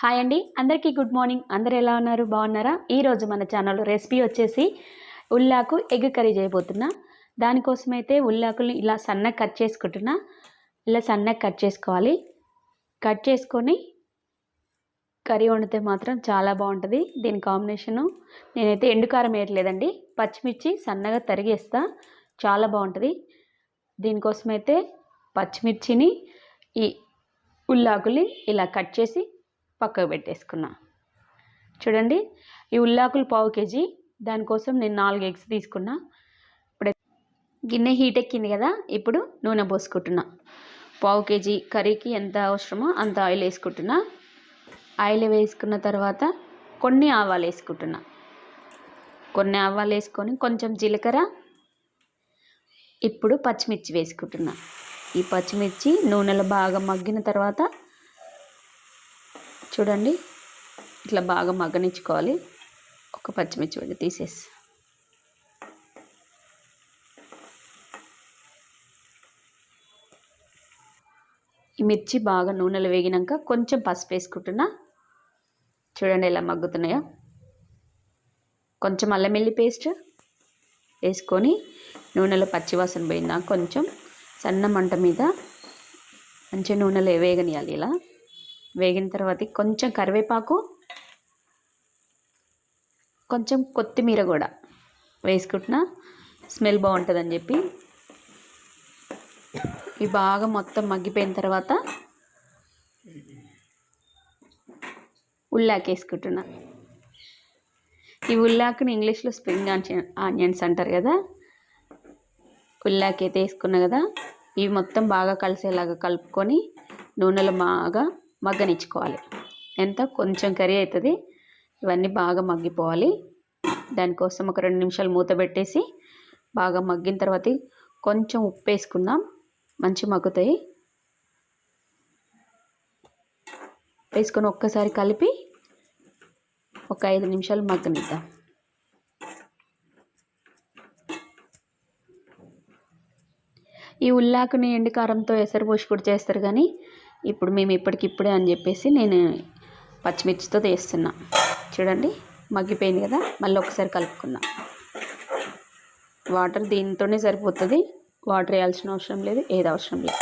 Hi అండి. అందరికీ good morning. అందరు ఎలా ఉన్నారు? బాగున్నారా? ఈరోజు మన ఛానల్ రెసిపీ వచ్చేసి ఉల్లాకు ఎగ్ కర్రీ చేయబోతున్నా. దానికోసం అయితే ఉల్లాకులు ఇలా సన్నగా కట్ చేసుకుంటున్నా. ఇలా సన్నగా కట్ చేసుకోవాలి. కట్ చేసుకొని కర్రీ వండితే మాత్రం చాలా బాగుంటుంది. దీని కాంబినేషను నేనైతే ఎండుకారం వేయట్లేదండి. పచ్చిమిర్చి సన్నగా తరిగేస్తా. చాలా బాగుంటుంది. దీనికోసమైతే పచ్చిమిర్చిని ఈ ఉల్లాకుల్ని ఇలా కట్ చేసి పక్కకు పెట్టేసుకున్నా. చూడండి ఈ ఉల్లాకులు పావు కేజీ. దానికోసం నేను నాలుగు ఎగ్స్ తీసుకున్నా. ఇప్పుడు గిన్నె హీట్ ఎక్కింది కదా ఇప్పుడు నూనె పోసుకుంటున్నా. పావు కేజీ కర్రీకి ఎంత అవసరమో అంత ఆయిల్ వేసుకుంటున్నా. ఆయిల్ వేసుకున్న తర్వాత కొన్ని ఆవాలు వేసుకుంటున్నా. కొన్ని ఆవాలు వేసుకొని కొంచెం జీలకర్ర. ఇప్పుడు పచ్చిమిర్చి వేసుకుంటున్నా. ఈ పచ్చిమిర్చి నూనెలో బాగా మగ్గిన తర్వాత చూడండి. ఇట్లా బాగా మగ్గనిచ్చుకోవాలి. ఒక పచ్చిమిర్చి వెళ్ళి తీసేసి. ఈ మిర్చి బాగా నూనెలో వేగినాక కొంచెం పసుపు వేసుకుంటున్నా. చూడండి ఎలా మగ్గుతున్నాయో. కొంచెం అల్లం వెల్లి పేస్ట్ వేసుకొని నూనెలో పచ్చివాసన పోయిందా కొంచెం సన్న మంట మీద మంచి నూనెలో వేగనియాలి ఇలా. వేగిన తర్వాత కొంచెం కరివేపాకు కొంచెం కొత్తిమీర కూడా వేసుకుంటున్నా. స్మెల్ బాగుంటుందని చెప్పి. ఇవి బాగా మొత్తం మగ్గిపోయిన తర్వాత ఉల్లాకేసుకుంటున్నా ఈ ఉల్లాకుని ఇంగ్లీష్లో స్ప్రింగ్ ఆనియన్స్ అంటారు కదా? ఉల్లాకైతే అయితే వేసుకున్నా కదా? ఇవి మొత్తం బాగా కలిసేలాగా కలుపుకొని నూనెలో బాగా మగ్గనిచ్చుకోవాలి. ఎంత? కొంచెం కర్రీ అవుతుంది ఇవన్నీ బాగా మగ్గిపోవాలి. దానికోసం ఒక రెండు నిమిషాలు మూత పెట్టేసి బాగా మగ్గిన తర్వాత కొంచెం ఉప్పు వేసుకుందాం మంచి మగ్గుతాయి. వేసుకొని ఒక్కసారి కలిపి ఒక ఐదు నిమిషాలు మగ్గనిద్దాం. ఈ ఉల్లాకుని ఎండుకారంతో ఎసరు పోసి కూడా చేస్తారు కానీ ఇప్పుడు మేము ఇప్పటికిప్పుడే అని చెప్పేసి నేను పచ్చిమిర్చితో తీస్తున్నా చూడండి మగ్గిపోయింది కదా? మళ్ళీ ఒకసారి కలుపుకున్నా వాటర్ దీంతోనే సరిపోతుంది. వాటర్ వేయాల్సిన అవసరం లేదు ఏది అవసరం లేదు.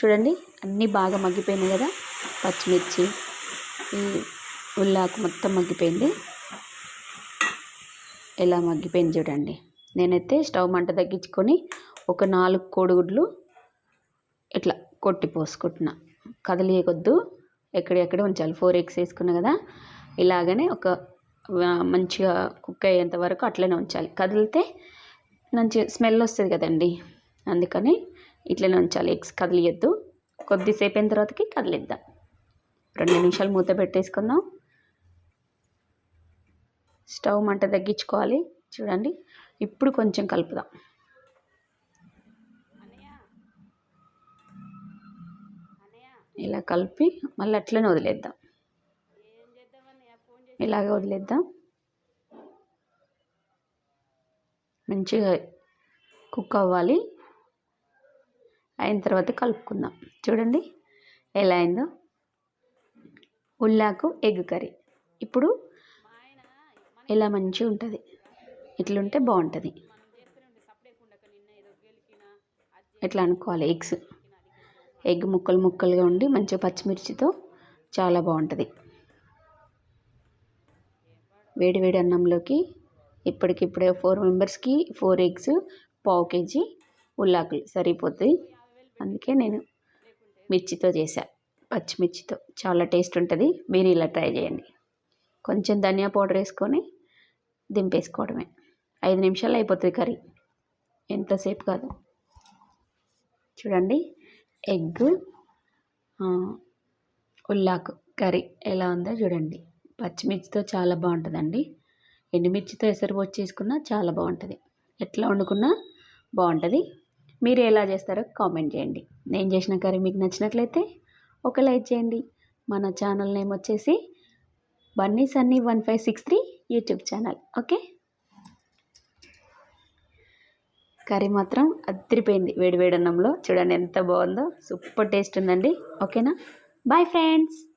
చూడండి అన్నీ బాగా మగ్గిపోయినాయి కదా? పచ్చిమిర్చి ఈ ఉల్లాకు మొత్తం మగ్గిపోయింది. ఎలా మగ్గిపోయింది చూడండి. నేనైతే స్టవ్ మంట తగ్గించుకొని ఒక నాలుగు కోడిగుడ్లు కొట్టి పోసుకుంటున్నా. కదలియకొద్దు. ఎక్కడెక్కడ ఉంచాలి. ఫోర్ ఎగ్స్ వేసుకున్నా కదా ఇలాగనే ఒక మంచిగా కుక్ అయ్యేంత వరకు అట్లనే ఉంచాలి. కదిలితే మంచి స్మెల్ వస్తుంది కదండి. అందుకని ఇట్లనే ఉంచాలి. ఎగ్స్ కదిలియద్దు. కొద్దిసేపు అయిన తర్వాతకి కదిలిద్దాం. రెండు నిమిషాలు మూత పెట్టేసుకుందాం. స్టవ్ మంట తగ్గించుకోవాలి. చూడండి. ఇప్పుడు కొంచెం కలుపుదాం. ఇలా కలిపి మళ్ళీ అట్లనే వదిలేద్దాం. ఇలాగే వదిలేద్దాం. మంచిగా కుక్ అవ్వాలి. అయిన తర్వాత కలుపుకుందాం. చూడండి ఎలా అయిందో. ఉల్లాకు ఎగ్ కర్రీ. ఇప్పుడు ఇలా మంచిగా ఉంటుంది. ఇట్లుంటే బాగుంటుంది. ఎట్లా అనుకోవాలి? ఎగ్స్. ఎగ్ ముక్కలు ముక్కలుగా ఉండి మంచిగా పచ్చిమిర్చితో చాలా బాగుంటుంది. వేడి వేడి అన్నంలోకి ఇప్పటికిప్పుడే ఫోర్ మెంబర్స్కి ఫోర్ ఎగ్స్ పావు కేజీ ఉల్లాకులు సరిపోతుంది అందుకే నేను మిర్చితో చేశా పచ్చిమిర్చితో. చాలా టేస్ట్ ఉంటుంది. మీరు ఇలా ట్రై చేయండి. కొంచెం ధనియా పౌడర్ వేసుకొని దింపేసుకోవడమే. ఐదు నిమిషాలు అయిపోతుంది కర్రీ. ఎంతసేపు కాదు. చూడండి. ఎగ్ ఉల్లాకు కర్రీ ఎలా ఉందో చూడండి. పచ్చిమిర్చితో చాలా బాగుంటుందండి. ఎండుమిర్చితో ఎసరు పోసి చేసుకున్నా చాలా బాగుంటుంది. ఎట్లా వండుకున్నా బాగుంటుంది. మీరు ఎలా చేస్తారో కామెంట్ చేయండి. నేను చేసిన కర్రీ మీకు నచ్చినట్లయితే ఒక లైక్ చేయండి. మన ఛానల్ నేమ్ వచ్చేసి Bunny Sunny one five six three YouTube channel. Okay? Curry మాత్రం అదిరిపోయింది. వేడివేడి అన్నంలో. చూడండి ఎంత బాగుందో. సూపర్ టేస్ట్ ఉందండి. ఓకేనా? Bye friends.